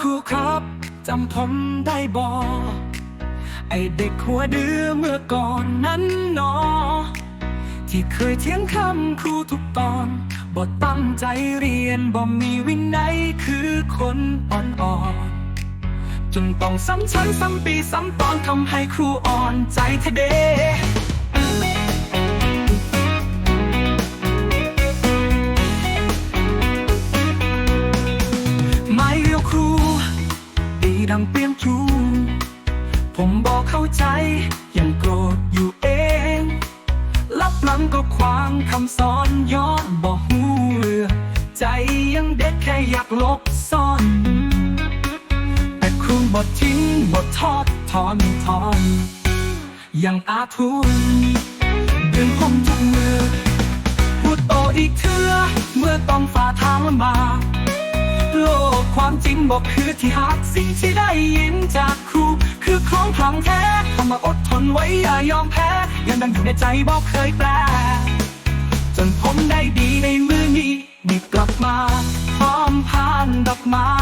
ครูครับจำผมได้บอไอเด็กหัวดื้อเมื่อก่อนนั้นนอ ที่เคยเถียงคำครูทุกตอนบ่ตั้งใจเรียนบ่มีวินัยคือคนอ่อนๆจนต้องซ้ำชั้นซ้ำปีซ้ำตอนทำให้ครูอ่อนใจเทเด ดังเปียนครูผมบอกเข้าใจ ยังโกรธอยู่เองรับหลังก็ควางคำสอนย้อนบอกหูเรือ ใจยังเด็กแค่อยากลบซ่อนแต่ครูบททิ้งบททอดถอนถอนยังอาทุนดึงผมทุกมือพูดโตอีกเถื่อเมื่อต้องฝ่าทางลำบาก โลกความจริงบอกคือที่หักสิ่งที่ได้ยินจากครู คือของพลังแท้ทำมาอดทนไว้อย่ายอมแพ้ยังดังอยู่ในใจบอกเคยแปลจนผมได้ดีในมือนี้นี่กลับมาพร้อมพานดอกไม้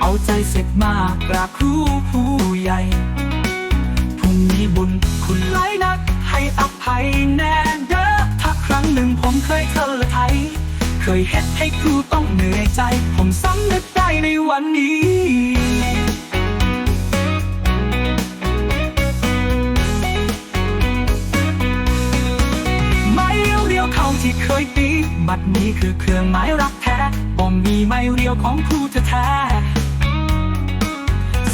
เอาใจเสร็จมากราบครูผู้ใหญ่ ยเฮ็ดให้ครูต้องเหนื่อยใจ ผมสำนึกได้ในวันนี้ ไม่เรียวเขาที่เคยตีบัดนี้คือเครื่องหมายรักแท้ผมมีไม่เรียวของครูแท้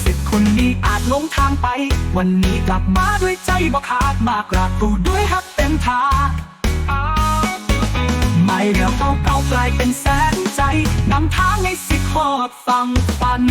สิทธิ์คนนี้อาจหลงทางไป วันนี้กลับมาด้วยใจบอกขาดมากราบครูด้วยฮักเต็มทา ไม่เรียวเก่าเก่ากลายเป็นแสนใจนำทางให้สิขอดฟังฝัน